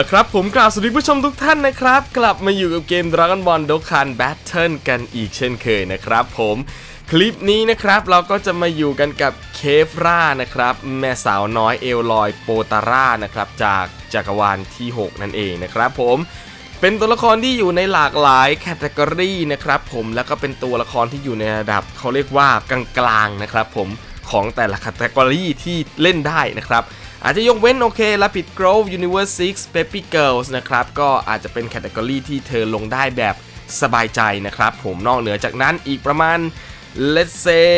ละครับ ผมกล่าวสวัสดีผู้ชมทุกท่านนะครับ กลับมาอยู่กับเกม Dragon Ball Dokkan Battle กันอีกเช่นเคยนะครับผมคลิปนี้นะครับเราก็จะมาอยู่กันกับเคฟรานะครับแม่สาวน้อยเอลลอยโปตาร่านะครับจากจักรวาลที่ 6 นั่นเองนะครับผมเป็นตัวละครที่อยู่ในหลากหลายแคตตากรีนะครับผมแล้วก็เป็นตัวละครที่อยู่ในระดับเขาเรียกว่ากลางๆนะครับผมของแต่ละแคตตากรีที่เล่นได้นะครับ อาจจะยกเว้นโอเค Rapid Grove Universe 6 Baby Girls นะครับ ก็อาจจะเป็นแคตตากรีที่เธอลงได้แบบสบายใจนะครับ ผมนอกเหนือจากนั้นอีกประมาณ let's say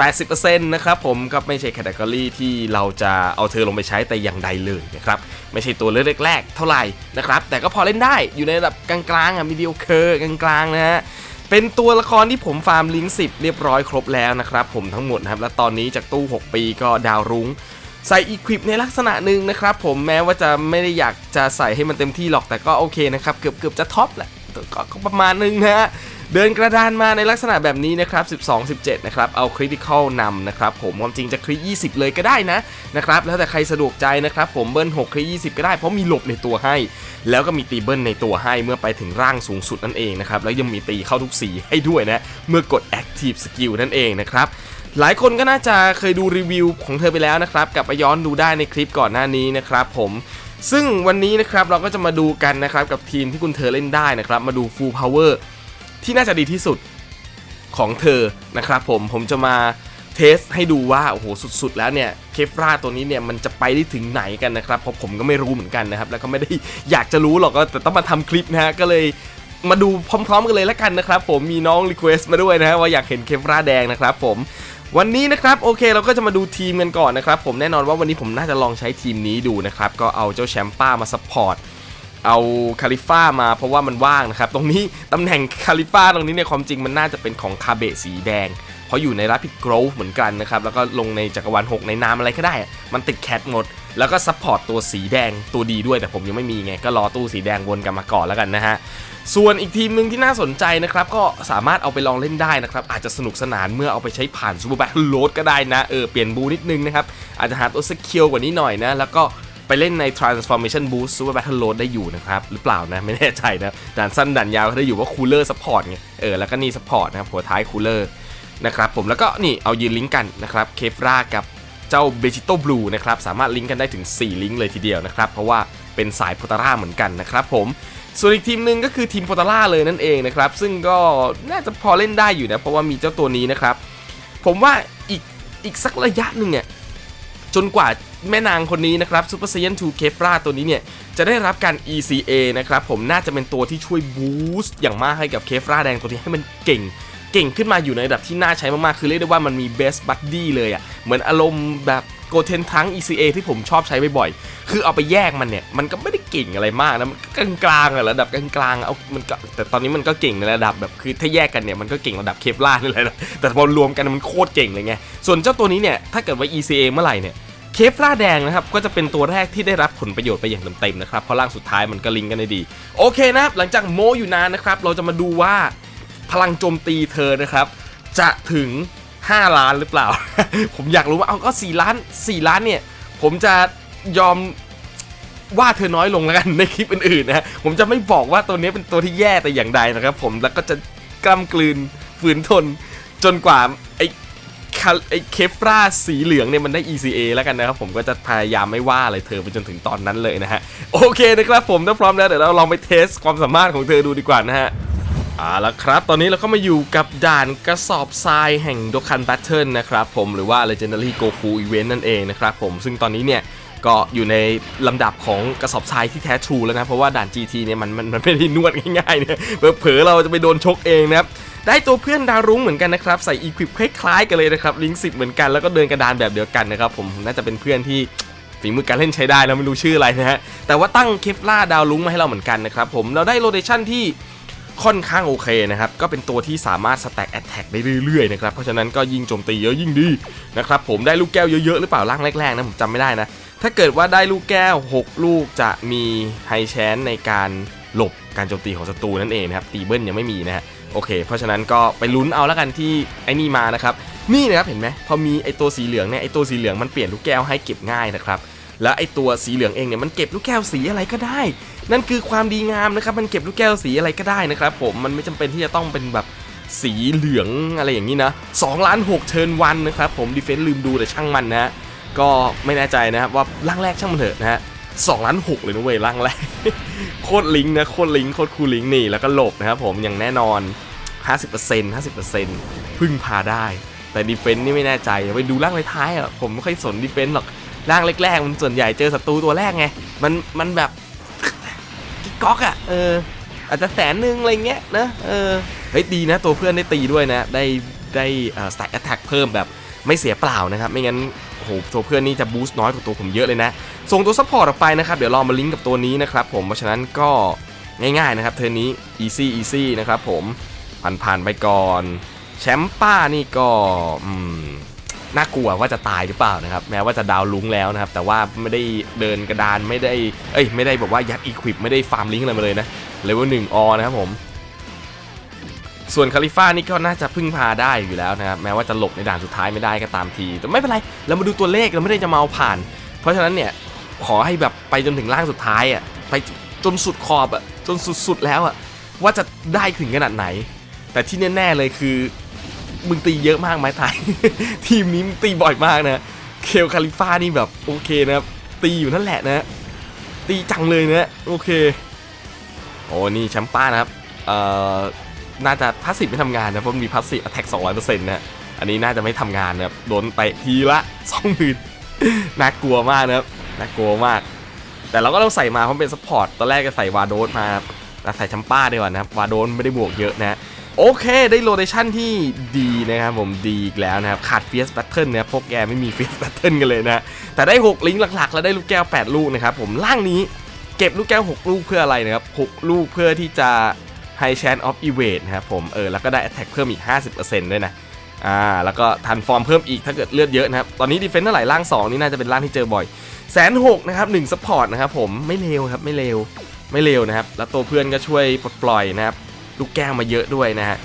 80%นะครับผมก็ไม่ใช่แคตตากรีที่เราจะเอาเธอลงไปใช้แต่อย่างใดเลยนะครับ ไม่ใช่ตัวเลือกแรกๆเท่าไหร่นะครับ แต่ก็พอเล่นได้อยู่ในระดับกลางๆอะมีเดียวเคอร์กลางๆนะฮะเป็นตัวละครที่ผมฟาร์มลิงก์10 เรียบร้อยครบแล้วนะครับผมทั้งหมดนะครับ และตอนนี้จากตู้ 6 ปีก็ดาวรุ้ง ใส่อีควิปในลักษณะหนึ่งนะครับผมแม้ว่าจะไม่ได้อยากจะใส่ให้มันเต็มที่หรอกแต่ก็โอเคนะครับ เกือบเกือบจะท็อปแหละก็ก็ประมาณนึงนะฮะเดินกระดานมาในลักษณะแบบนี้นะครับ 12 17 นะครับ เอาคริติคอลนำนะครับผมความจริงจะคริ20 เลยก็ได้นะนะครับ แล้วแต่ใครสะดวกใจนะครับ ผมเบิ้ล6คริ20 ก็ได้ เพราะมีหลบในตัวให้ แล้วก็มีตีเบิ้ลในตัวให้เมื่อไปถึงร่างสูงสุดนั่นเองนะครับ แล้วยังมีตีเข้าทุกสีให้ด้วยนะ เมื่อกด Active Skill นั่นเองนะครับ หลายคนก็น่าจะเคยดูรีวิวของเธอไปแล้วนะครับกลับไปย้อนดูได้ในคลิปก่อนหน้านี้นะครับผมซึ่งวันนี้นะครับเราก็จะมาดูกันนะครับกับทีมที่คุณเธอเล่นได้นะครับ มาดู Full Power ที่น่าจะดีที่สุดของเธอนะครับผมผมจะมาเทสให้ดูว่าโอ้โหสุดๆ แล้วเนี่ยเคฟราตัวนี้เนี่ยมันจะไปได้ถึงไหนกันนะครับ เพราะผมก็ไม่รู้เหมือนกันนะครับ แล้วก็ไม่ได้อยากจะรู้หรอกก็แต่ต้องมาทำคลิปนะฮะก็เลยมาดูพร้อม ๆ กันเลยแล้วกันนะครับ ผมมีน้องรีเควสต์มาด้วยนะฮะว่าอยากเห็นเคฟราแดงนะครับผม วันนี้นะครับโอเคเราก็จะมาดูทีมกันก่อนนะครับผมแน่นอนว่าวันนี้ผมน่าจะลองใช้ทีมนี้ดูนะครับก็เอาเจ้าแชมป้ามาซัพพอร์ตเอาคาลิฟ้ามาเพราะว่ามันว่างนะครับ ตรงนี้ตำแหน่งคาลิฟ้าตรงนี้เนี่ยความจริงมันน่าจะเป็นของคาเบะสีแดง เพราะอยู่ในรับผิดโกรฟเหมือนกันนะครับ แล้วก็ลงในจักรวาล6ในนามอะไรก็ได้ มันติดแคทหมด แล้วก็ซัพพอร์ตตัวสีแดงตัวดีด้วยแต่ผมยังไม่มีไง ก็รอตู้สีแดงวนกันมาก่อนแล้วกันนะฮะ ส่วนอีกทีมหนึ่งที่น่าสนใจนะครับ ก็สามารถเอาไปลองเล่นได้นะครับ อาจจะสนุกสนานเมื่อเอาไปใช้ผ่านซูเปอร์แบทโหลดก็ได้นะ เออ เปลี่ยนบูนิดนึงนะครับ อาจจะหาตัวสกิลกว่านี้หน่อยนะ แล้วก็ไปเล่นใน Transformation Boost Super Battle Load ได้อยู่นะครับ หรือเปล่านะ ไม่แน่ใจนะด่านสั้นด่านยาวก็ได้อยู่ว่าคูลเลอร์ซัพพอร์ตไงเออแล้วก็นี่ซัพพอร์ตนะครับหัวท้ายคูลเลอร์นะครับผมแล้วก็นี่เอายืนลิงก์กันนะครับเคฟรากับเจ้าเบจิโตบลูนะครับสามารถลิงก์กันได้ถึง 4 ลิงก์เลยทีเดียวนะครับ เพราะว่าเป็นสายโพตาร่าเหมือนกันนะครับผม ส่วนอีกทีมหนึ่งก็คือทีมโพตาร่าเลยนั่นเองนะครับ ซึ่งก็น่าจะพอเล่นได้อยู่นะ เพราะว่ามีเจ้าตัวนี้นะครับ ผมว่าอีกอีกสักระยะหนึ่งเนี่ยจนกว่าแม่นางคนนี้นะครับซูเปอร์ไซ n น2เคฟราตัวนี้เนี่ย จะได้รับการ ECA นะครับ ผมน่าจะเป็นตัวที่ช่วยบูสต์อย่างมากให้กับเคฟราแดงตัวนี้ให้มันเก่ง เก่งขึ้นมาอยู่ในระดับที่น่าใช้มากๆ คือเรียกได้ว่ามันมี best buddy เลยอะ่ะเหมือนอารมณ์แบบ โกเทนทั้ง ECA ที่ผมชอบใช้บ่อยๆ คือเอาไปแยกมันเนี่ย มันก็ไม่ได้เก่งอะไรมากนะ มันกลางกลางๆระดับกลางๆ เอา มันก็แต่ตอนนี้มันก็เก่งในระดับแบบ คือถ้าแยกกันเนี่ย มันก็เก่งระดับเคฟล่านี่แหละนะแต่พอรวมกันมันโคตรเก่งเลยไง ส่วนเจ้าตัวนี้เนี่ย ถ้าเกิดว่า ECA เมื่อไหร่เนี่ยเคฟล่าแดงนะครับ ก็จะเป็นตัวแรกที่ได้รับผลประโยชน์ไปอย่างเต็มๆนะครับ เพราะร่างสุดท้ายมันก็ลิงก์กันได้ดี โอเคนะครับหลังจากโมอยู่นานนะครับ เราจะมาดูว่าพลังโจมตีเธอนะครับ จะถึง 5 ล้านหรือเปล่า ผมอยากรู้ว่าเอาก็ 4 ล้าน 4 ล้านเนี่ย ผมจะยอมว่าเธอน้อยลงแล้วกันในคลิปอื่นๆนะฮะผมจะไม่บอกว่าตัวนี้เป็นตัวที่แย่แต่อย่างใดนะครับผมแล้วก็จะกล้ำกลืนฝืนทนจนกว่าไอ้คาไอ้เคฟราสีเหลืองเนี่ยมันได้ ECA แล้วกันนะครับผมก็จะพยายามไม่ว่าอะไรเธอไปจนถึงตอนนั้นเลยนะฮะ โอเคนะครับผมถ้าพร้อมแล้วเดี๋ยวเราลองไปเทสความสามารถของเธอดูดีกว่านะฮะ เอาละครับ ตอนนี้เราก็มาอยู่กับด่านกระสอบทรายแห่งดคันแบทเทิลนะครับผมหรือว่า Legendary Goku Event นั่นเองนะครับผมซึ่งตอนนี้เนี่ยก็อยู่ในลำดับของกระสอบทรายที่แท้ทรูแล้วนะ เพราะว่าด่าน GT เนี่ยมันมันมันไม่ได้นวดง่ายๆเนี่ยเผลอๆเราจะไปโดนชกเองนะครับ ได้ตัวเพื่อนดาวรุ้งเหมือนกันนะครับ ใส่อีควิปคล้ายๆกันเลยนะครับลิงสิบเหมือนกันแล้วก็เดินกระดานแบบเดียวกันนะครับผมน่าจะเป็นเพื่อนที่ฝีมือการเล่นใช้ได้แล้วไม่รู้ชื่ออะไรนะฮะแต่ว่าตั้งเคฟล่าดาวลุ้งมาให้เราเหมือนกันนะครับผมเราได้โรเ t ชั่นที่ ค่อนข้างโอเคนะครับ ก็เป็นตัวที่สามารถสแต็กแอตแทกได้เรื่อยๆนะครับ เพราะฉะนั้นก็ยิ่งโจมตีเยอะยิ่งดีนะครับ ผมได้ลูกแก้วเยอะๆ หรือเปล่าร่างแรกๆนะผมจำไม่ได้นะ ถ้าเกิดว่าได้ลูกแก้ว 6 ลูกจะมีไฮแชนในการหลบการโจมตีของศัตรูนั่นเองนะครับ ตีเบิ้ลยังไม่มีนะฮะโอเค เพราะฉะนั้นก็ไปลุ้นเอาแล้วกันที่ไอ้นี่มานะครับ นี่นะครับเห็นไหมพอมีไอ้ตัวสีเหลืองเนี่ยไอ้ตัวสีเหลืองมันเปลี่ยนลูกแก้วให้เก็บง่ายนะครับแล้วไอ้ตัวสีเหลืองเองเนี่ยมันเก็บลูกแก้วสีอะไรก็ได้ นั่นคือความดีงามนะครับ มันเก็บลูกแก้วสีอะไรก็ได้นะครับผม มันไม่จำเป็นที่จะต้องเป็นแบบสีเหลืองอะไรอย่างนี้นะ2ล้าน6เชิญวันนะครับผมดีเฟนซ์ลืมดูแต่ช่างมันนะก็ไม่แน่ใจนะครับว่าร่างแรกช่างมันเถอะนะฮะสองล้านหกเลยนะเว้ยร่างแรก โคตรลิงนะโคตรลิงโคตรคูลิงนี่แล้วก็หลบนะครับผมอย่างแน่นอน 50% 50%พึ่งพาได้ แต่ดีเฟนต์นี่ไม่แน่ใจไปดูร่างท้ายๆอะผมไม่ค่อยสนดีเฟนต์หรอกร่างแรกๆมันส่วนใหญ่เจอศัตรูตัวแรกไงมันมันแบบ ก๊อกอะ เออ อาจจะแสนหนึ่งอะไรเงี้ยนะ เออ เฮ้ยดีนะตัวเพื่อนได้ตีด้วยนะ ได้ได้เอ่อสแต็กแอตแทกเพิ่มแบบไม่เสียเปล่านะครับ ไม่งั้นโอ้โหตัวเพื่อนนี่จะบูสต์น้อยกว่าตัวผมเยอะเลยนะ ส่งตัวซัพพอร์ตออกไปนะครับ เดี๋ยวรองมาลิงก์กับตัวนี้นะครับผม เพราะฉะนั้นก็ง่ายๆนะครับเทอร์นี้ easy easy นะครับผมผ่านผ่านๆไปก่อน แชมป์ป้านี่ก็อืม น่ากลัวว่าจะตายหรือเปล่านะครับแม้ว่าจะดาวลุ้งแล้วนะครับแต่ว่าไม่ได้เดินกระดานไม่ได้เอ้ยไม่ได้แบบว่ายัดอีควิปไม่ได้ฟาร์มลิงก์อะไรมาเลยนะเลเวลหนึ่งอนะครับผมส่วนคาลิฟ่านี่ก็น่าจะพึ่งพาได้อยู่แล้วนะครับแม้ว่าจะหลบในด่านสุดท้ายไม่ได้ก็ตามที แต่ไม่เป็นไรเรามาดูตัวเลขเราไม่ได้จะมาเอาผ่าน เพราะฉะนั้นเนี่ยขอให้แบบไปจนถึงล่างสุดท้ายอะไปจนสุดขอบอะจนสุดๆแล้วอะว่าจะได้ถึงขนาดไหน แต่ที่แน่ๆเลยคือ มึงตีเยอะมากไหมตายทีมนี้มึงตีบ่อยมากนะ เคลคาลิฟ่านี่แบบโอเคนะครับ ตีอยู่นั่นแหละนะ ตีจังเลยนะโอเค โอ้นี่แชมป้านะครับ เอ่อ น่าจะพาสซีฟไม่ทำงานนะเพราะมันมีพาสซีฟอ t แทก200%นต์นะ อันนี้น่าจะไม่ทำงานนะครับ โดนเตะทีละสองหมื่นน่ากลัวมากนะครับ น่ากลัวมาก แต่เราก็ต้องใส่มาเพราะเป็นซัพพอร์ต ตอนแรกก็ใส่วาโดสมาแต่ใส่แชมป้าดีกว่านะครับ วาโดสไม่ได้บวกเยอะนะ โอเคได้โลเคชั่นที่ดีนะครับผมดีอีกแล้วนะครับ ขาดเฟียสแบทเทิลนะพวกแกไม่มีเฟียสแบทเทิลกันเลยนะ แต่ได้ 6 ลิงก์หลักๆ แล้วได้ลูกแก้ว 8 ลูกนะครับผมล่างนี้เก็บลูกแก้ว 6 ลูกเพื่ออะไรนะครับ 6 ลูกเพื่อที่จะ High Chance of Evade นะครับผมเออแล้วก็ได้ Attack เพิ่มอีก 50%ด้วยนะอ่าแล้วก็ทันฟอร์มเพิ่มอีกถ้าเกิดเลือดเยอะนะครับ ตอนนี้ดีเฟนซ์เท่าไหร่ล่าง 2 นี่น่าจะเป็นล่างที่เจอบ่อยแสนหกนะครับหนึ่งซัพพอร์ตนะครับผมไม่เลวครับไม่เลวไม่เลวนะครับแล้วตัวเพื่อนก็ช่วยปลดปล่อยนะครับ ลูกแก้วมาเยอะด้วยนะฮะ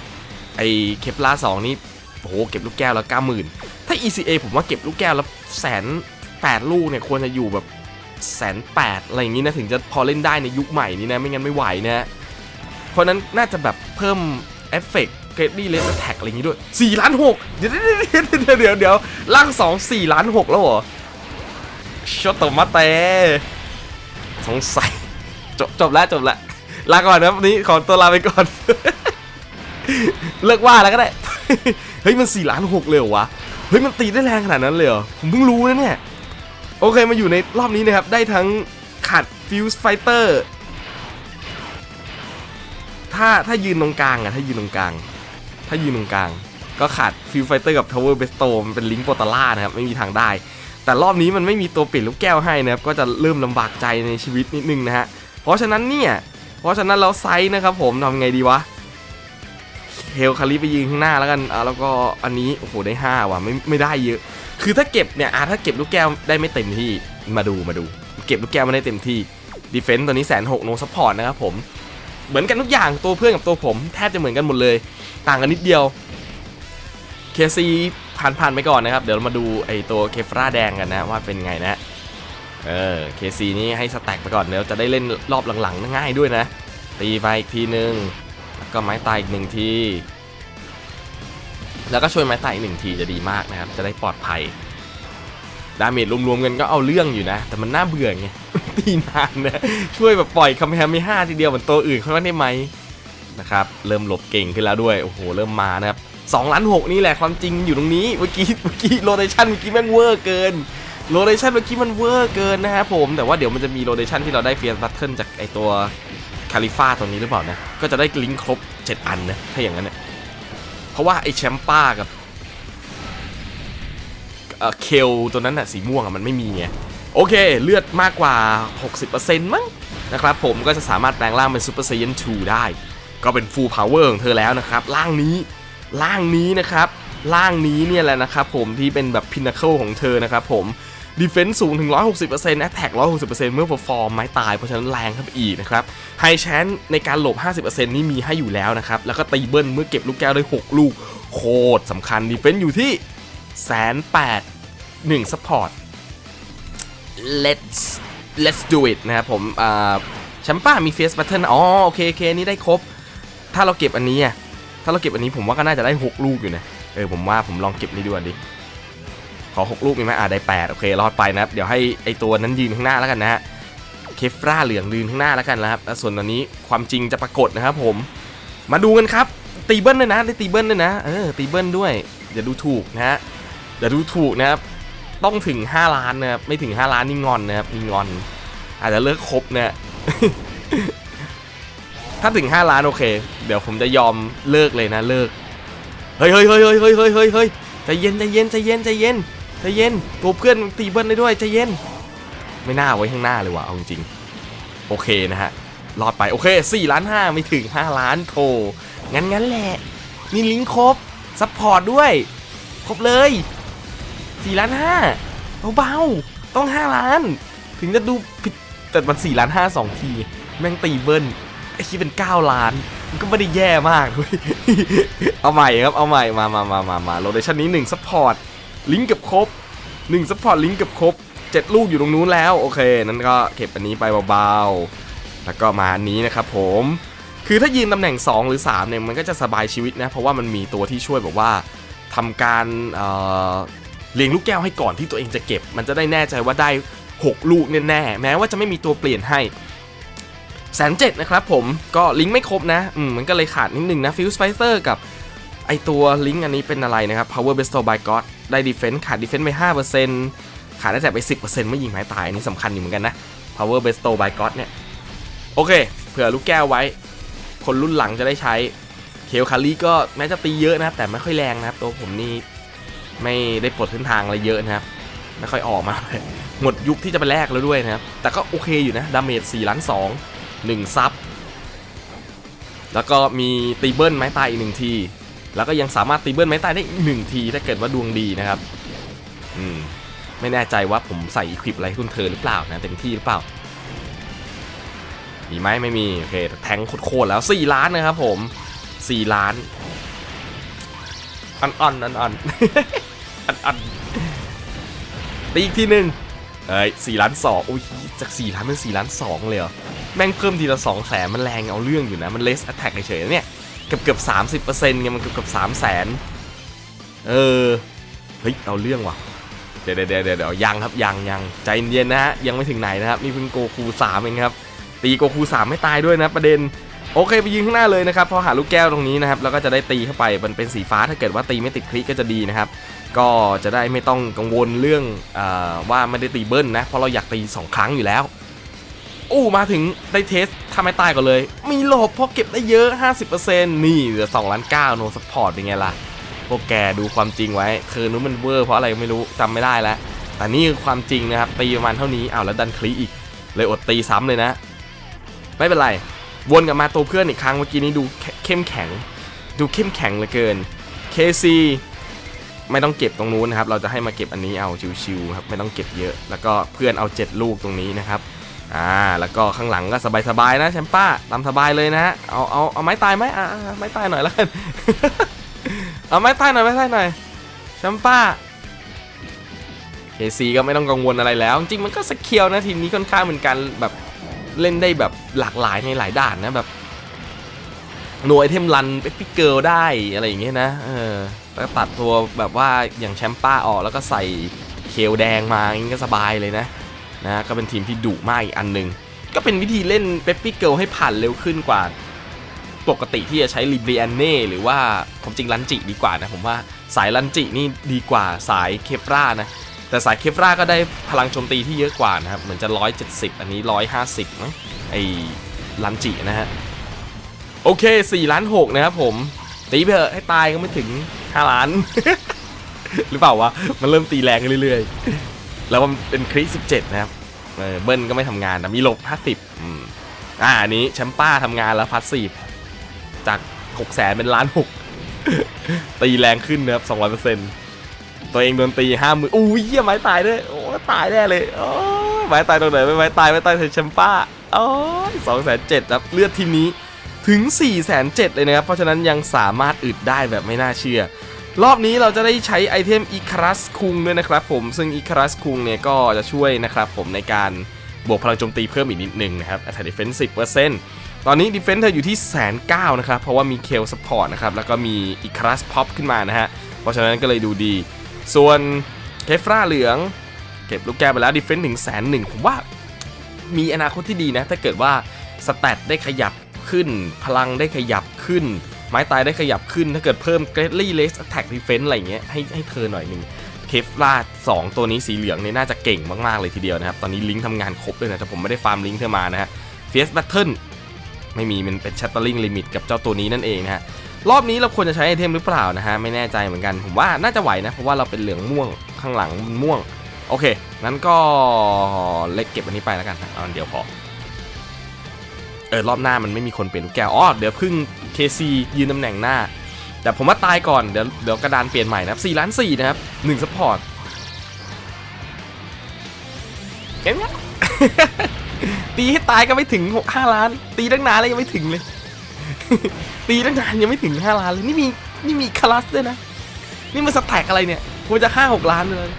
ไอเคปลาสองนี่โอ้โหเก็บลูกแก้วแล้วเก้าหมื่นถ้า ECA ผมว่าเก็บลูกแก้วแล้วแสนแปดลูกเนี่ยควรจะอยู่แบบแสนแปดอะไรอย่างนี้นะถึงจะพอเล่นได้ในยุคใหม่นี้นะไม่งั้นไม่ไหวนะฮะเพราะนั้นน่าจะแบบเพิ่มเอฟเฟกต์เกรดดี้เลสแท็กอะไรอย่างนี้ด้วย4ล้าน6เดี๋ยวเดี๋ยวเดี๋ยวเดี๋ยวล่าง2 4ล้าน6แล้วเหรอชอตโตมาเตสงสัยจบจบแล้วจบแล้ว ลาก่อนนะวันนี้ขอตัวลาไปก่อน เลิกว่าแล้วก็ได้ เฮ้ยมัน4ล้าน6เลยเหรอวะ เฮ้ยมันตีได้แรงขนาดนั้นเลยเหรอ ผมเพิ่งรู้นะเนี่ย โอเคมาอยู่ในรอบนี้นะครับ ได้ทั้งขาดฟิวส์ไฟเตอร์ถ้าถ้ายืนตรงกลางอะถ้ายืนตรงกลาง ถ้ายืนตรงกลาง ก็ขาดฟิวไฟเตอร์กับทาวเวอร์เบสโตมันเป็นลิงก์โปตาล่านะครับ ไม่มีทางได้ แต่รอบนี้มันไม่มีตัวปลี่ยนลูกแก้วให้นะครับ ก็จะเริ่มลำบากใจในชีวิตนิดนึงนะฮะ เพราะฉะนั้นเนี่ย ราะฉะนั้นเราไซส์นะครับผมทำไงดีวะเฮลคาริไปยิงข้างหน้าแล้วกันอะแล้วก็อันนี้โอ้โหได้ 5 ว่ะไม่ไม่ได้เยอะ คือถ้าเก็บเนี่ยอะถ้าเก็บลูกแก้วได้ไม่เต็มที่มาดูมาดู เก็บลูกแก้วไม่ได้เต็มที่ดีเฟนต์ตัวนี้แสนหกโนซัพพอร์ตนะครับผมเหมือนกันทุกอย่างตัวเพื่อนกับตัวผมแทบจะเหมือนกันหมดเลย ต่างกันนิดเดียวเคซีผ่านผ่านไปก่อนนะครับ เดี๋ยวเรามาดูไอตัวเคฟราแดงกันนะว่าเป็นไงนะ เออเคซีนี่ให้สแต็กไปก่อนเดี๋ยวจะได้เล่นรอบหลังๆง่ายด้วยนะ ตีไปอีกทีนึงแล้วก็ไม้ตายอีกหนึ่งที แล้วก็ช่วยไม้ตายอีกหนึ่งทีจะดีมากนะครับ จะได้ปลอดภัย ดาเมจรวมๆกันก็เอาเรื่องอยู่นะ แต่มันน่าเบื่อไงตีนานนะช่วยแบบปล่อยคำแฮมไม่ห้าทีเดียวเหมือนตัวอื่นเขาได้ไหมนะครับเริ่มหลบเก่งขึ้นแล้วด้วยโอ้โหเริ่มมานะครับสองล้านหกนี่แหละความจริงอยู่ตรงนี้เมื่อกี้เมื่อกี้โรเทชันเมื่อกี้แม่งเวอร์เกิน โรเทชันเมื่อกี้มันเวอร์เกินนะครับผมแต่ว่าเดี๋ยวมันจะมีโรเทชันที่เราได้เฟียสบัตเทิลจากไอตัวคาลิฟ่าตัวนี้หรือเปล่านะก็จะได้ลิงก์ครบ 7 อันนะถ้าอย่างนั้นเนี่ยเพราะว่าไอแชมป้ากับเอ่อเคลตัวนั้นน่ะสีม่วงอะมันไม่มีไงโอเค เลือดมากกว่า 60%มั้งนะครับผมก็จะสามารถแปลงร่างเป็นซูเปอร์ไซเ n น2ได้ ก็เป็น full power ของเธอแล้วนะครับร่างนี้ร่างนี้นะครับร่างนี้เนี่ยแหละนะครับผมที่เป็นแบบพินาเคิลของเธอนะครับผม ดีเฟนซ์สูงถึง 160% Attack 160%เมื่อ perform ไม้ตายเพราะฉะนั้นแรงขึ้นไปอีกนะครับไฮแชนในการหลบ 50%นี่มีให้อยู่แล้วนะครับ แล้วก็ตีเบิ้ลเมื่อเก็บลูกแก้วได้ 6 ลูก โคตรสำคัญดีเฟนซ์อยู่ที่แสนแปดหนึ่งซัพพอร์ต let's let's do it นะครับผมอ่าแชมป้ามี face pattern อ๋อโอเคโอเคนี้ได้ครบ ถ้าเราเก็บอันนี้ถ้าเราเก็บอันนี้ผมว่าก็น่าจะได้ 6 ลูกอยู่นะ เออผมว่าผมลองเก็บนี้ดูก่อนดิ ขอ 6 ลูกมีไหมอ่าได้ 8 โอเค รอดไปนะครับ เดี๋ยวให้ไอตัวนั้นยืนข้างหน้าแล้วกันนะฮะ เคฟราเหลืองยืนข้างหน้าแล้วกันนะครับส่วนตอนนี้ความจริงจะปรากฏนะครับผม มาดูกันครับ ตีเบิ้ลเลยนะ ได้ตีเบิ้ลเลยนะ เออ ตีเบิ้ลด้วย อย่าดูถูกนะฮะ อย่าดูถูกนะครับ ต้องถึง 5 ล้านนะครับ ไม่ถึง 5 ล้านนี่งอนนะครับนี่งอน อาจจะเลิกครบนะถ้าถึง 5 ล้านโอเค เดี๋ยวผมจะยอมเลิกเลยนะเลิก เฮ้ยเฮ้ยเฮ้ยเฮ้ยเฮ้ยเฮ้ยเฮ้ยใจเย็นใจเย็นใจเย็นใจเย็น ใจเย็นตัวเพื่อนตีเบิ้ลได้ด้วยใจเย็น ไม่น่าไว้ข้างหน้าเลยว่ะเอาจริงโอเคนะฮะรอดไปโอเค4ล้าน5ไม่ถึง 5 ล้านโถงั้นงั้นแหละมีลิงก์ครบซัพพอร์ตด้วย ครบเลย4ล้าน5เบาๆต้อง 5 ล้าน ถึงจะดูผิดแต่มัน4ล้าน5 2 ที แม่งตีเบิ้ลไอ้คิดเป็น 9 ล้าน มันก็ไม่ได้แย่มากด้วยเอาใหม่ครับ เอาใหม่มามามามามาโลเคชันนี้1ซัพพอร์ต ลิงก์เกับครบ1ซัพพอร์ตลิงก์เกับครบ 7 ลูกอยู่ตรงนู้นแล้ว โอเค นั้นก็เก็บอันนี้ไปเบาๆ แล้วก็มาอันนี้นะครับผม คือถ้ายืนตำแหน่ง 2 หรือ3เนี่ยมันก็จะสบายชีวิตนะ เพราะว่ามันมีตัวที่ช่วยแบบว่าทำการเเลี้ยงลูกแก้วให้ก่อนที่ตัวเองจะเก็บ มันจะได้แน่ใจว่าได้ 6 ลูกแน่ๆแม้ว่าจะไม่มีตัวเปลี่ยนให้แสนเจ็ดนะครับผมก็ลิงก์ไม่ครบนะอืมมันก็เลยขาดนิดนึงนะฟิวส์ไฟเซอร์กับไอตัวลิงก์อันนี้เป็นอะไรนะครับ Power Bestow by God ได้ Defense ขาด Defense ไป 5%ขาดได้แต่ไป 10%ไม่ยิงไม้ตายอันนี้สำคัญอยู่เหมือนกันนะ Power Bestow by God เนี่ย โอเค เผื่อลูกแก้วไว้ คนรุ่นหลังจะได้ใช้เคลคารีก็แม้จะตีเยอะนะครับ แต่ไม่ค่อยแรงนะครับ ตัวผมนี่ไม่ได้ปลดเส้นทางอะไรเยอะนะครับ ไม่ค่อยออกมาเลยหมดยุคที่จะไปแลกแล้วด้วยนะครับ แต่ก็โอเคอยู่นะ ดาเมจ4ล้าน2 1ซับ แล้วก็มีตีเบิลไม้ตายอีกหนึ่งที แล้วก็ยังสามารถตีเบิลไม้ตายได้หนึ่งทีถ้าเกิดว่าดวงดีนะครับ อืม ไม่แน่ใจว่าผมใส่อีควิปอะไรคุณเธอหรือเปล่านะเต็มที่หรือเปล่า มีไหมไม่มีโอเคแทงโคตรแล้ว 4 ล้านนะครับผม 4 ล้านอ่อนๆอ่อนอ่อนอ่อนตีอีกทีหนึ่งเอ้ยสี่ล้านสองโอ้ยจาก4ล้านเป็น4ล้านสองเลยเหรอ แม่งเพิ่มทีละ2แสนมันแรงเอาเรื่องอยู่นะ มันเลสแอตแทกเฉยๆเนี่ย เกือบเกือบสามสิบเปอร์เซ็นต์ไงมันเกือบเกือบสามแสนเออ เฮ้ย เอาเรื่องว่ะ เดี๋ยวเดี๋ยวเดี๋ยวเดี๋ยวยังครับยังยังใจเย็นๆนะฮะ ยังไม่ถึงไหนนะครับนี่เพิ่งโกคูสามเองครับ ตีโกคูสามไม่ตายด้วยนะประเด็น โอเคไปยิงข้างหน้าเลยนะครับพอหาลูกแก้วตรงนี้นะครับ แล้วก็จะได้ตีเข้าไปมันเป็นสีฟ้าถ้าเกิดว่าตีไม่ติดคลิกก็จะดีนะครับ ก็จะได้ไม่ต้องกังวลเรื่องอว่าไม่ได้ตีเบิ้ลนะเพราะเราอยากตี 2 ครั้งอยู่แล้ว อู้มาถึงได้เทสทำให้ตายก่อนเลย มีหลบเพราะเก็บได้เยอะ 50%นี่เหลือ2ล้าน9โนสปอร์ตเป็นไงล่ะพวกแกดูความจริงไว้ คือนู้นมันเวอร์เพราะอะไรไม่รู้จำไม่ได้แล้ว แต่นี่คือความจริงนะครับ ตีประมาณเท่านี้อ้าวแล้วดันคลีอีก เลยอดตีซ้ำเลยนะ ไม่เป็นไร วนกลับมาตัวเพื่อนอีกครั้งเมื่อกี้นี้ดูเข้มแข็ง ดูเข้มแข็งเหลือเกิน KC ไม่ต้องเก็บตรงนู้นนะครับ เราจะให้มาเก็บอันนี้เอาชิวๆครับ ไม่ต้องเก็บเยอะ แล้วก็เพื่อนเอา 7 ลูกตรงนี้นะครับ อ่าแล้วก็ข้างหลังก็สบายๆนะแชมป้าตามสบายเลยนะเอาเอาเอาไม้ตายไหมอ่าไม้ตายหน่อยแล้วกันเอาไม้ตายหน่อยไม้ตายหน่อยแชมป้า KC ก็ไม่ต้องกังวลอะไรแล้ว จริงมันก็สเคียวนะทีมนี้ค่อนข้างเหมือนกันแบบเล่นได้แบบหลากหลายในหลายด่านนะแบบหน่วยเทมรันเปปิเกิลได้อะไรอย่างเงี้ยนะเออแล้วตัดตัวแบบว่าอย่างแชมป้าออกแล้วก็ใส่เคลแดงมาอย่างงี้ก็สบายเลยนะ นะก็เป็นทีมที่ดุมากอีกอันหนึ่งก็เป็นวิธีเล่นเปปิเกิลให้ผ่านเร็วขึ้นกว่า ปกติที่จะใช้ลิเบรียนเน่หรือว่าผมจริงลันจิดีกว่านะ ผมว่าสายลันจินี่ดีกว่าสายเคฟรานะ แต่สายเคฟราก็ได้พลังโจมตีที่เยอะกว่านะครับ เหมือนจะ 170 อันนี้ 150มั้งไอ้ลันจินะฮะ โอเค4ล้าน6นะครับผม ตีไปเถอะให้ตายก็ไม่ถึง 5 ล้าน หรือเปล่าวะ มันเริ่มตีแรงเรื่อยๆ แล้วมันเป็นคริส17นะครับเออเบิ้ลก็ไม่ทำงานแต่มีหลบ50อืมอ่าอันนี้แชมป้าทำงานแล้วพัสซีฟจาก6แสนเป็นล้าน6ตีแรงขึ้นนะครับ200%ตัวเองโดนตีห้าหมืออุ้ยเหี้ยไม้ตายด้วยโอ้ตายแน่เลยโอ้ไม้ตายตรงไหนไม่ไม้ตายไม้ตายเธอแชมป้าโอ้สองแสนเจ็ดครับเลือดทีมนี้ถึง4ี่แสนเจ็ดเลยนะครับ เพราะฉะนั้นยังสามารถอึดได้แบบไม่น่าเชื่อ รอบนี้เราจะได้ใช้ไอเทมอีครัสคุงด้วยนะครับผมซึ่งอีครัสคุงเนี่ยก็จะช่วยนะครับผมในการบวกพลังโจมตีเพิ่มอีกนิดนึงนะครับ attack defense 10%ตอนนี้ defense เธออยู่ที่แสนเก้านะครับ เพราะว่ามีเคลสปอร์ตนะครับ แล้วก็มีอีครัสพ็อปขึ้นมานะฮะ เพราะฉะนั้นก็เลยดูดี ส่วนเคฟราเหลือง เก็บลูกแก้วไปแล้ว defense ถึงแสนหนึ่งผมว่ามีอนาคตที่ดีนะ ถ้าเกิดว่าสแตทได้ขยับขึ้น พลังได้ขยับขึ้น ไม้ตายได้ขยับขึ้นถ้าเกิดเพิ่ม greatly less attack defense อะไรเงี้ยให้ให้เธอหน่อยหนึ่งเคฟลาสองตัวนี้สีเหลืองเนี่ยน่าจะเก่งมากๆเลยทีเดียวนะครับ ตอนนี้ลิงก์ทำงานครบเลยนะแต่ผมไม่ได้ฟาร์มลิงก์เธอมานะฮะ Fierce Battle ไม่มีมันเป็น Shattering Limit กับเจ้าตัวนี้นั่นเองนะฮะรอบนี้เราควรจะใช้ไอเทมหรือเปล่านะฮะไม่แน่ใจเหมือนกัน ผมว่าน่าจะไหวนะเพราะว่าเราเป็นเหลืองม่วงข้างหลังมันม่วงโอเคงั้นก็เล็กเก็บอันนี้ไปแล้วกันนะเอาอันเดียวพอ เออรอบหน้ามันไม่มีคนเปลี่ยนลูกแก้วอ๋อเดี๋ยวพึ่ง KC ยืนตำแหน่งหน้า แต่ผมว่าตายก่อนเดี๋ยวเดี๋ยวกระดานเปลี่ยนใหม่นะครับ4ล้าน4นะครับ1ซัพพอร์ตเงี้ยตีให้ตายก็ไม่ถึง6 5ล้าน ตีตั้งนานแล้วยังไม่ถึงเลย ตีตั้งนานยังไม่ถึง 5 ล้านเลยนี่มีนี่มีคลาสด้วยนะ นี่มันสแต็กอะไรเนี่ยควรจะ5 6ล้านเลย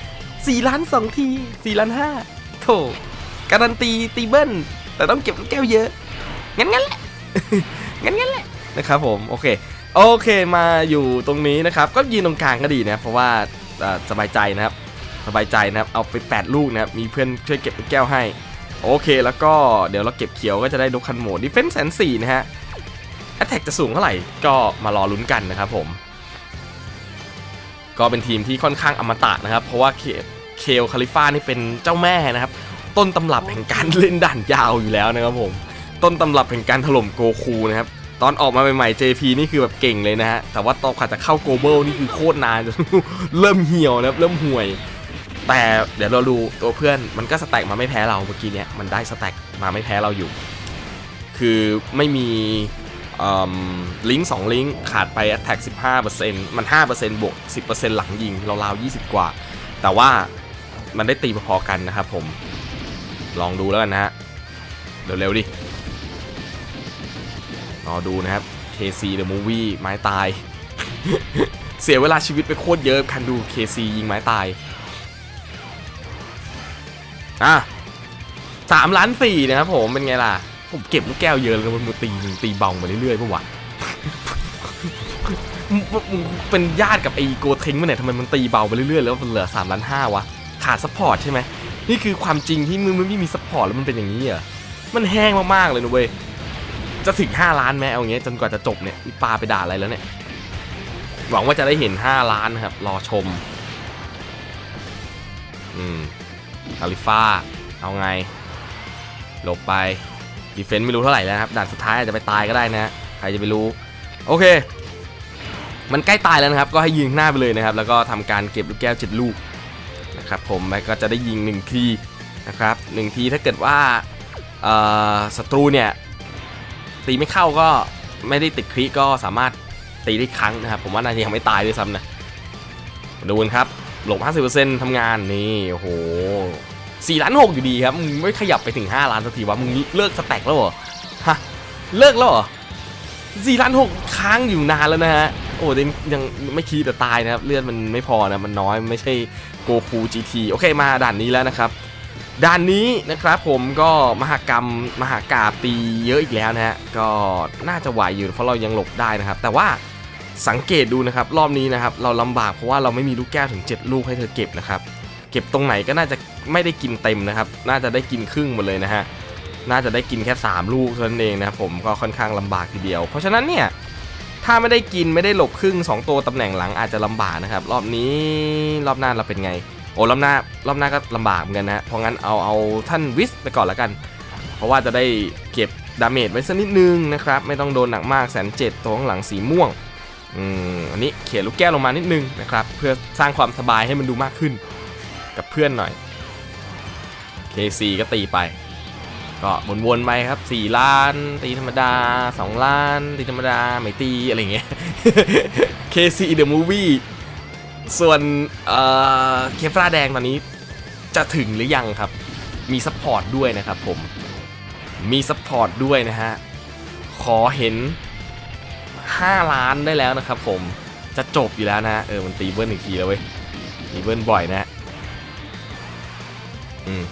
4ล้าน2ที4ล้าน5โถการันตีตีเบิ้ล แต่ต้องเก็บลูกแก้วเยอะ งั้นงั้นแหละ งั้นงั้นแหละนะครับผม โอเค โอเค มาอยู่ตรงนี้นะครับ ก็ยืนตรงกลางก็ดีนะ เพราะว่าเอ่อสบายใจนะครับ สบายใจนะครับ เอาไป 8 ลูกนะครับ มีเพื่อนช่วยเก็บลูกแก้วให้ โอเค แล้วก็เดี๋ยวเราเก็บเขียวก็จะได้ดกคันโหมดดิเฟนส์แสนสี่นะฮะแอตแทกจะสูงเท่าไหร่ ก็มารอลุ้นกันนะครับผม ก็เป็นทีมที่ค่อนข้างอมตะนะครับ เพราะว่าเคเคลคาลิฟ้านี่เป็นเจ้าแม่นะครับ ต้นตำรับแห่งการเล่นด่านยาวอยู่แล้วนะครับผม ต้นตำรับแห่งการถล่มโกคูนะครับ ตอนออกมาใหม่ๆ JP นี่คือแบบเก่งเลยนะฮะ แต่ว่าตอนขาจะเข้าโกลบอลนี่คือโคตรนานจนเริ่มเหี่ยวนะครับเริ่มห่วย แต่เดี๋ยวเราดูตัวเพื่อนมันก็สแต็กมาไม่แพ้เราเมื่อกี้เนี้ยมันได้สแต็กมาไม่แพ้เราอยู่ คือไม่มีลิงก์สองลิงก์ขาดไป attack 15%มัน 5%บวก 10%หลังยิง เราราว 20 กว่า แต่ว่ามันได้ตีพอๆกันนะครับผม ลองดูแล้วกันนะฮะ เร็วๆดิรอดูนะครับ KC The Movie ไม้ตาย เสียเวลาชีวิตไปโคตรเยอะคันดู KC ยิงไม้ตาย อะสามล้านสี่นะครับผม เป็นไงล่ะ ผมเก็บลูกแก้วเยอะเลยมันมือตีมตีเบามาเรื่อยๆปะวะเป็นญาติกับไอ้โกเทงมันเนี่ยทำไมมันตีเบาไปเรื่อยๆแล้วมันเหลือ3ล้านห้าวะ ขาดซัพพอร์ตใช่ไหม นี่คือความจริงที่มึงไม่มีซัพพอร์ตแล้วมันเป็นอย่างนี้เหรอมันแห้งมากๆเลยนะเว้ยจะถึง 5 ล้านไหมเอาอย่างเงี้ยจนกว่าจะจบเนี่ยปาไปด่าอะไรแล้วเนี่ยหวังว่าจะได้เห็น 5 ล้านนะครับ รอชม อืมคาลิฟ้า เอาไง หลบไปดีเฟนต์ไม่รู้เท่าไหร่แล้วครับ ด่านสุดท้ายอาจจะไปตายก็ได้นะ ใครจะไปรู้ โอเค มันใกล้ตายแล้วนะครับ ก็ให้ยิงหน้าไปเลยนะครับ แล้วก็ทำการเก็บลูกแก้ว 7 ลูก นะครับผมก็จะได้ยิง1ทีนะครับ1ทีถ้าเกิดว่าศัตรูเนี่ยตีไม่เข้าก็ไม่ได้ติดคริก็สามารถตีได้ครั้งนะครับผมว่านาจะยังไม่ตายด้วยซ้ำนะดูนครับหลบ 50%ทำงานนี่โอ้โห4ล้าน6อยู่ดีครับมึงไม่ขยับไปถึง 5 ล้านสักทีวะมึงเลิกสแต็กแล้วเหรอฮะเลิกแล้วเหรอ4ล้าน6ค้างอยู่นานแล้วนะฮะ โอ้ยยังไม่คิดแต่ตายนะครับ เลือดมันไม่พอนะ มันน้อยไม่ใช่โกคูจีทีโอเคมาด่านนี้แล้วนะครับด้านนี้นะครับผมก็มหากรรมมหากาบตีเยอะอีกแล้วนะฮะก็น่าจะไหวอยู่เพราะเรายังหลบได้นะครับ แต่ว่าสังเกตดูนะครับ รอบนี้นะครับ เราลำบากเพราะว่าเราไม่มีลูกแก้วถึง 7 ลูกให้เธอเก็บนะครับ เก็บตรงไหนก็น่าจะไม่ได้กินเต็มนะครับ น่าจะได้กินครึ่งหมดเลยนะฮะน่าจะได้กินแค่ 3 ลูกเท่านั้นเองนะครับผมก็ค่อนข้างลำบากทีเดียว เพราะฉะนั้นเนี่ย ถ้าไม่ได้กินไม่ได้หลบครึ่ง 2 ตัวตำแหน่งหลังอาจจะลำบากนะครับ รอบนี้รอบหน้าเราเป็นไง โอ้รอบหน้ารอบหน้าก็ลำบากเหมือนกันนะเพราะงั้นเอาเอาท่านวิสไปก่อนล้วกัน เพราะว่าจะได้เก็บดาเมจไว้สักนิดนึงนะครับ ไม่ต้องโดนหนักมากแสนเจ็ดตัวข้างหลังสีม่วงอืมอันนี้เขียนลูกแก้วลงมานิดนึงนะครับ เพื่อสร้างความสบายให้มันดูมากขึ้น กับเพื่อนหน่อย KC ก็ตีไป ก็วนๆไปครับ 4 ล้าน ตีธรรมดา 2 ล้าน ตีธรรมดา ไม่ตี อะไรเงี้ย KC the movie ส่วนเคฟราแดงตอนนี้จะถึงหรือยังครับ มีซัพพอร์ตด้วยนะครับผม มีซัพพอร์ตด้วยนะฮะ ขอเห็น 5 ล้านได้แล้วนะครับผม จะจบอยู่แล้วนะเออ มันตีเบิ้ลอีกทีแล้วเว้ย ตีเบิ้ลบ่อยนะอืม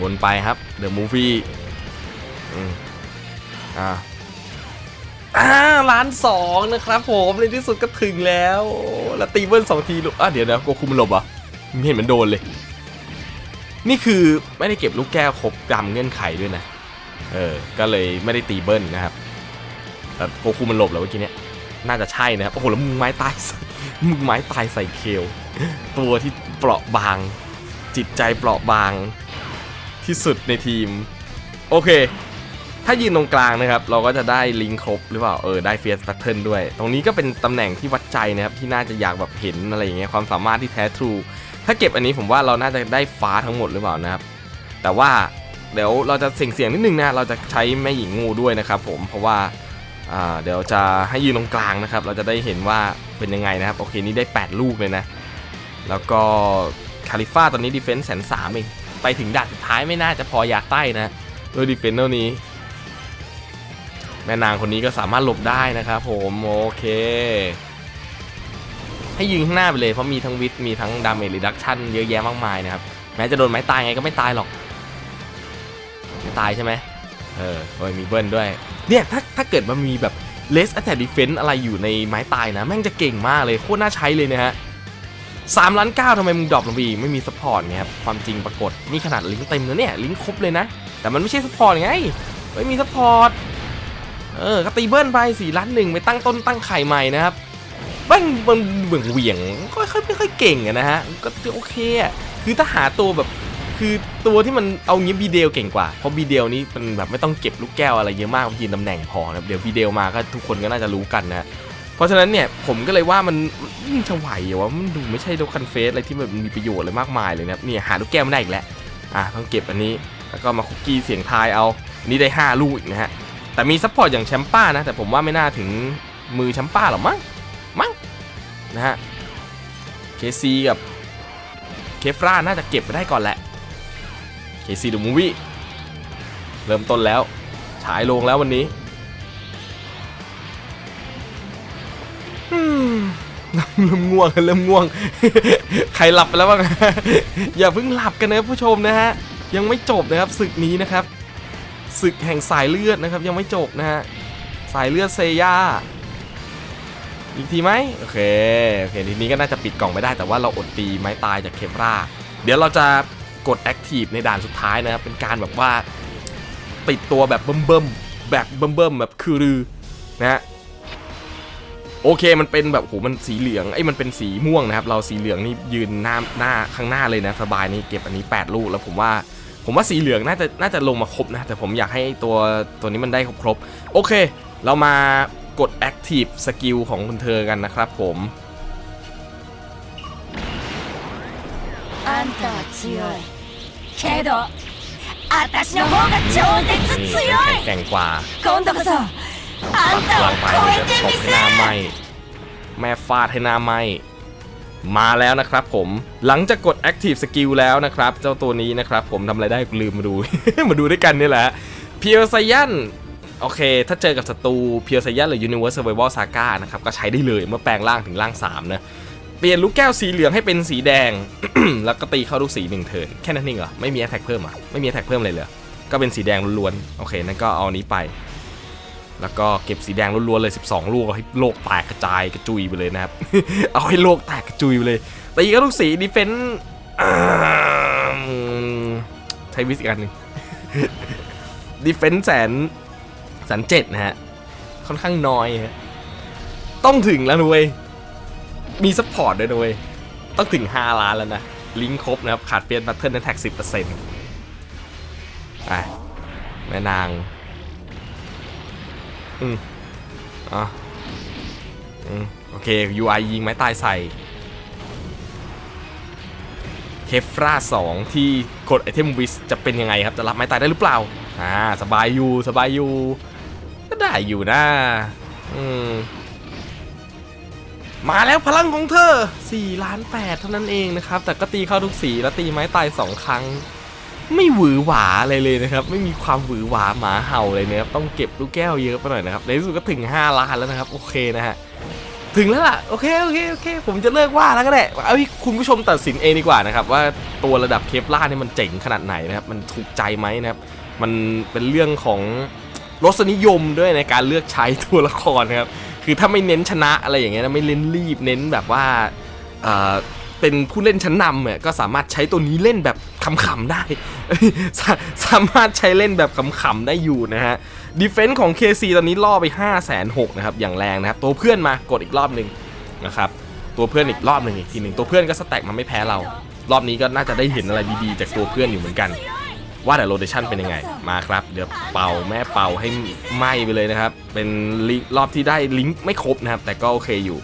วนไปครับเดอะมูฟี่อืมอ่าอ่าล้านสองนะครับผมในที่สุดก็ถึงแล้ว แล้วตีเบิ้ลสองทีลูกอะเดี๋ยวนะโกคุมันหลบเหรอะไม่เห็นมันโดนเลย นี่คือไม่ได้เก็บลูกแก้วครบตามเงื่อนไขด้วยนะ เออ ก็เลยไม่ได้ตีเบิ้ลนะครับแต่โกคุมันหลบแล้วเมื่อกี้เนี้ยน่าจะใช่นะครับ โอ้โห แล้วมึงไม้ตายใส่มึงไม้ตายใส่เคล ตัวที่เปราะบาง จิตใจเปราะบาง ที่สุดในทีม โอเค ถ้ายืนตรงกลางนะครับ เราก็จะได้ลิงครบหรือเปล่า เออ ได้เฟียสตัตเทิลด้วย ตรงนี้ก็เป็นตำแหน่งที่วัดใจนะครับ ที่น่าจะอยากแบบเห็นอะไรอย่างเงี้ย ความสามารถที่แท้ทรู ถ้าเก็บอันนี้ผมว่าเราน่าจะได้ฟ้าทั้งหมดหรือเปล่านะครับ แต่ว่าเดี๋ยวเราจะเสี่ยงๆนิดนึงนะ เราจะใช้แม่หญิงงูด้วยนะครับผม เพราะว่าอ่าเดี๋ยวจะให้ยืนตรงกลางนะครับ เราจะได้เห็นว่าเป็นยังไงนะครับ โอเค นี่ได้ 8 ลูกเลยนะ แล้วก็คาลิฟ่าตอนนี้ดีเฟนส์แสนสามเอง ไปถึงด่านสุดท้ายไม่น่าจะพอยาใต้นะด้วยดีเฟนส์เท่านี้ แม่นางคนนี้ก็สามารถหลบได้นะครับผมโอเค ให้ยิงข้างหน้าไปเลยเพราะมีทั้งวิทมีทั้งดาเมจรีดักชั่นเยอะแยะมากมายนะครับแม้จะโดนไม้ตายไงก็ไม่ตายหรอกไม่ตายใช่ไหมเออโอ้ยมีเบิ้ลด้วย เนี่ยถ้าถ้าเกิดมันมีแบบเลส attack defense อะไรอยู่ในไม้ตายนะ แม่งจะเก่งมากเลย โคตรน่าใช้เลยนะฮะ สามล้านเก้าทำไมมึงดรอปลงไปอีกไม่มีสปอร์ตไงครับความจริงปรากฏนี่ขนาดลิงก์เต็มแล้วเนี่ยลิงก์ครบเลยนะ แต่มันไม่ใช่สปอร์ตไงไม่มีสปอร์ตเออก็ตีเบิ้ลไปสี่ล้านหนึ่งไปตั้งต้นตั้งไข่ใหม่นะครับแม่งมันเหวี่ยงเหวี่ยงก็ค่อยไม่ค่อยเก่งอะนะฮะก็โอเคอะคือถ้าหาตัวแบบคือตัวที่มันเอางี้บีเดลเก่งกว่า เพราะบีเดลนี้มันแบบไม่ต้องเก็บลูกแก้วอะไรเยอะมากยืนตำแหน่งพอนะเดี๋ยวบีเดลมาก็ทุกคนก็น่าจะรู้กันนะ เพราะฉะนั้นเนี่ยผมก็เลยว่ามันจะไหวเหรอวะมันดูไม่ใช่โดคันเฟสอะไรที่แบบมีประโยชน์อะไรมากมายเลยนะครับเนี่ยหาลูกแก้วไม่ได้อีกแล้วอะต้องเก็บอันนี้แล้วก็มาคุกกี้เสียงทายเอาอันนี้ได้ 5 ลูกอีกนะฮะแต่มีซัพพอร์ตอย่างแชมป้านะแต่ผมว่าไม่น่าถึงมือแชมป้าหรอกมั้งมั้งนะฮะเคซีกับเคฟราน่าจะเก็บไปได้ก่อนแหละเคซีดูมูวี่เริ่มต้นแล้วฉายลงแล้ววันนี้ เริ่มง่วงเริ่มง่วง ใครหลับไปแล้วบ้างอย่าเพิ่งหลับกันนะผู้ชมนะฮะยังไม่จบนะครับศึกนี้นะครับศึกแห่งสายเลือดนะครับ ยังไม่จบนะฮะสายเลือดเซย่าอีกทีไหมโอเคโอเคทีนี้ก็น่าจะปิดกล่องไม่ได้แต่ว่าเราอดตีไม้ตายจากเคมราเดี๋ยวเราจะกด Active ในด่านสุดท้ายนะครับเป็นการแบบว่าติดตัวแบบเบิ่มๆแบบเบิ่มๆแบบคือรือนะฮะ โอเคมันเป็นแบบโหมันสีเหลืองไอ้ยมันเป็นสีม่วงนะครับ เราสีเหลืองนี่ยืนหน้าหน้าข้างหน้าเลยนะสบายนี่เก็บอันนี้ 8 ลูกแล้วผมว่า ผมว่าสีเหลืองน่าจะน่าจะลงมาครบนะ แต่ผมอยากให้ตัวตัวนี้มันได้ครบครบๆโอเค เรามากด Active สกิลของคุณเธอกันนะครับผม あんたは強いけど私の方が超絶 นี่ 強い แข็งแกร่งกว่า 今度こそ วางไปมันจะตบหน้าไหมแม่ฟาดให้หน้าไหมมาแล้วนะครับผมหลังจากกด Active Skill แล้วนะครับ เจ้าตัวนี้นะครับผมทำอะไรได้ลืมมาดู มาดูด้วยกันนี่แหละเพียวไซยันโอเค ถ้าเจอกับศัตรูเพียวไซยันหรือ Universe Survival Saga นะครับ ก็ใช้ได้เลยเมื่อแปลงร่างถึงร่าง 3 นะ เปลี่ยนลูกแก้วสีเหลืองให้เป็นสีแดง แล้วก็ตีเข้าลูกสีหนึ่งเทินแค่นั้นเองเหรอไม่มีแอตแทกเพิ่มอะไม่มีแอตแทกเพิ่มเลยเหรอก็เป็นสีแดงล้วนโอเคนั่นก็เอานี้ไป แล้วก็เก็บสีแดงล้วนๆเลย 12 ลูกให้โลกแตกกระจายกระจุยไปเลยนะครับ เอาให้โลกแตกกระจุยไปเลยตีก็ทุกสีดีเฟนส์ใช้วิสอีกอันหนึ่งดีเฟนส์แสนแสนเจ็ดนะฮะ ค่อนข้างน้อยฮะ ต้องถึงแล้วนุ้ยมีซัพพอร์ตด้วยนุ้ยต้องถึง 5 ล้านแล้วนะ ลิงก์ครบนะครับ ขาดเปลี่ยนบัตเทิลในแท็ก10%ไปแม่นาง อืมอะอืมโอเค UI ยิงไม้ตายใส่เคฟราสองที่กดไอเทมวิสจะเป็นยังไงครับ จะรับไม้ตายได้หรือเปล่า อ่า สบายอยู่ สบายอยู่ ก็ได้อยู่นะ อืม มาแล้วพลังของเธอ4ล้าน8เท่านั้นเองนะครับ แต่ก็ตีเข้าทุกสีแล้วตีไม้ตาย 2 ครั้ง ไม่หวือหวาอะไรเลยนะครับ ไม่มีความหวือหวาหมาเห่าเลยนะครับต้องเก็บลูกแก้วเยอะไปหน่อยนะครับในที่สุดก็ถึง 5 ล้านแล้วนะครับ โอเคนะฮะถึงแล้วล่ะโอเคโอเคโอเค ผมจะเลิกว่าแล้วก็ได้เอาคุณผู้ชมตัดสินเองดีกว่านะครับ ว่าตัวระดับเคปล่าเนี่ยมันเจ๋งขนาดไหนนะครับ มันถูกใจไหมนะครับ มันเป็นเรื่องของรสนิยมด้วยในการเลือกใช้ตัวละครนะครับ คือถ้าไม่เน้นชนะอะไรอย่างเงี้ยนะไม่เน้นรีบเน้นแบบว่า เป็นผู้เล่นชั้นนำเนี่ยก็สามารถใช้ตัวนี้เล่นแบบขำๆได้ สาสามารถใช้เล่นแบบขำๆได้อยู่นะฮะดีเฟนส์ของ KC ตอนนี้ล่อไป 5 6 0 0 0นะครับอย่างแรงนะครับ ตัวเพื่อนมากดอีกรอบหนึ่งนะครับตัวเพื่อนอีกรอบหนึ่งอีกทีหนึ่งตัวเพื่อนก็สแต็กมันไม่แพ้เรา รอบนี้ก็น่าจะได้เห็นอะไรดีๆ จากตัวเพื่อนอยู่เหมือนกัน ว่าแต่โรเ t ชันเป็นยังไงมาครับ เดี๋ยวเป่าแม่เป่าให้ไหมไปเลยนะครับ เป็นลิรอบที่ได้ลิงก์ไม่ครบนะครับ แต่ก็โอเคอยู่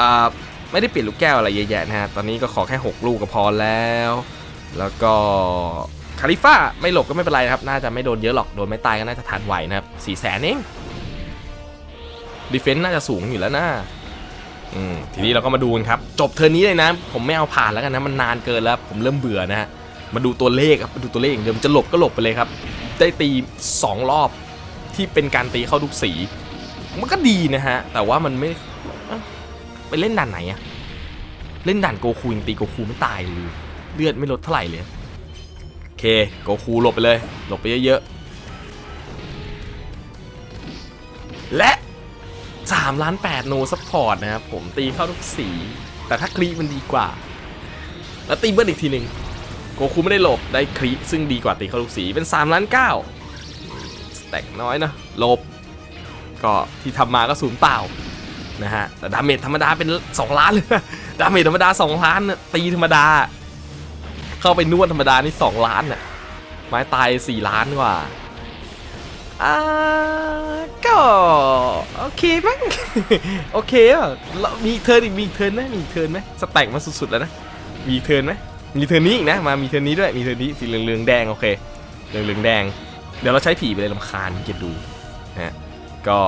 อ่า ไม่ได้เปลี่ยนลูกแก้วอะไรเยอะแยะนะฮะ ตอนนี้ก็ขอแค่ 6 ลูกก็พอแล้ว แล้วก็คาลิฟ่าไม่หลบก็ไม่เป็นไรนะครับ น่าจะไม่โดนเยอะหรอก โดนไม่ตายก็น่าจะทันไหวนะครับสี่แสนเองดีเฟนต์น่าจะสูงอยู่แล้วนะอืมทีนี้เราก็มาดูกันครับ จบเทอร์นี้เลยนะ ผมไม่เอาผ่านแล้วกันนะ มันนานเกินแล้ว ผมเริ่มเบื่อนะฮะ มาดูตัวเลขครับ มาดูตัวเลขอย่างเดิม จะหลบก็หลบไปเลยครับ ได้ตี 2 รอบที่เป็นการตีเข้าทุกสี มันก็ดีนะฮะ แต่ว่ามันไม่ ไปเล่นด่านไหนอะเล่นด่านโกคูยังตีโกคูไม่ตายเลยเลือดไม่ลดเท่าไหร่เลยโอเคโกคูหลบไปเลยหลบไปเยอะๆและ3ล้าน8โนซัพพอร์ตนะครับผมตีเข้าทุกสี แต่ถ้าคลีมันดีกว่า แล้วตีเบิ้ลอีกทีหนึ่งโกคูไม่ได้หลบได้คริซึ่งดีกว่าตีเข้าลูกสีเป็น3ล้าน9สแต็กน้อยนะหลบ ก็ที่ทำมาก็ศูนย์เปล่า นะฮะแต่ดาเมจธรรมดาเป็น 2 ล้านเลยดาเมจธรรมดา 2 ล้านน่ะตีธรรมดา เข้าไปนวดธรรมดานี่ 2 ล้านน่ะไม้ตาย 4 ล้านกว่าอ่าก็ โอเคมั้งโอเคอะมีเทิร์นอีกมีเทิร์นไหมมีเทิร์นไหมสแต็กมาสุดๆแล้วนะมีเทิร์นไหมมีเทอร์นนี้อีกนะมามีเทอร์นนี้ด้วยมีเทอร์นนี้สีเหลืองๆแดงโอเคเหลืองๆแดง เดี๋ยวเราใช้ผีไปเลยลำคาญเกียดดูนะฮะก็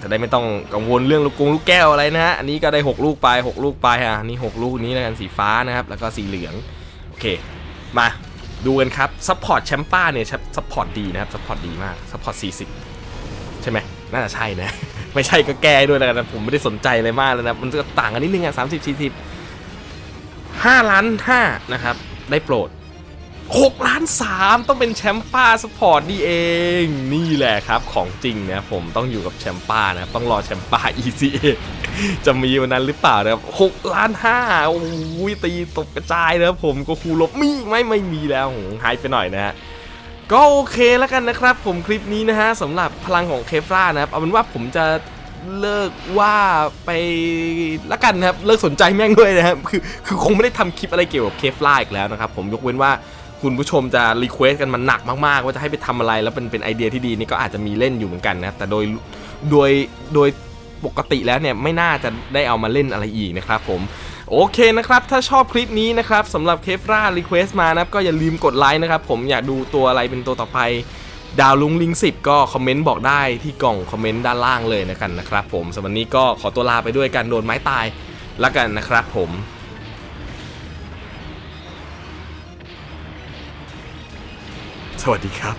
จะได้ไม่ต้องกังวลเรื่องลูกกงลูกแก้วอะไรนะฮะ อันนี้ก็ได้ 6 ลูกไป 6 ลูกไปอะนี่ 6 ลูกนี้แล้วกันสีฟ้านะครับ แล้วก็สีเหลือง โอเค มาดูกันครับซัพพอร์ตแชมป้าเนี่ยซัพพอร์ตดีนะครับซัพพอร์ตดีมากซัพพอร์ต40 ใช่ไหมน่าจะใช่นะ ไม่ใช่ก็แก้ด้วยแล้วกันนะผมไม่ได้สนใจอะไรมากเลยนะมันจะต่างกันนิดนึงอะสามสิบสี่สิบ5ล้าน5นะครับ ได้โปรด 6ล้าน3ต้องเป็นแชมป้าสปอร์ตนี่เอง นี่แหละครับของจริงนะผมต้องอยู่กับแชมป้านะต้องรอแชมป้า ECA จะมีวันนั้นหรือเปล่านะครับ6ล้าน5โอ้ยตีตกกระจายนะครับผมก็คูลบมีไหม่ไม่มีแล้วโหหายไปหน่อยนะฮะก็โอเคแล้วกันนะครับผมคลิปนี้นะฮะสำหรับพลังของเคฟรานะครับเอาเป็นว่าผมจะเลิกว่าไปละกันนะครับ เลิกสนใจแม่งด้วยนะครับ คือคือคงไม่ได้ทำคลิปอะไรเกี่ยวกับเคฟราอีกแล้วนะครับ ผมยกเว้นว่า คุณผู้ชมจะรีเควสกันมันหนักมากๆ ว่าจะให้ไปทำอะไรแล้วเป็นเป็นไอเดียที่ดีนี่ก็อาจจะมีเล่นอยู่เหมือนกันนะครับแต่โดยโดยโดยปกติแล้วเนี่ยไม่น่าจะได้เอามาเล่นอะไรอีกนะครับผมโอเคนะครับ ถ้าชอบคลิปนี้นะครับสำหรับเคฟรารีเควสมานะครับ ก็อย่าลืมกดไลค์นะครับ ผมอยากดูตัวอะไรเป็นตัวต่อไป ดาวลุงลิงสิบก็คอมเมนต์บอกได้ที่กล่องคอมเมนต์ด้านล่างเลยนะกันนะครับผมสำหรับวันนี้ก็ขอตัวลาไปด้วยการโดนไม้ตายแล้วกันนะครับผม สวัสดีครับ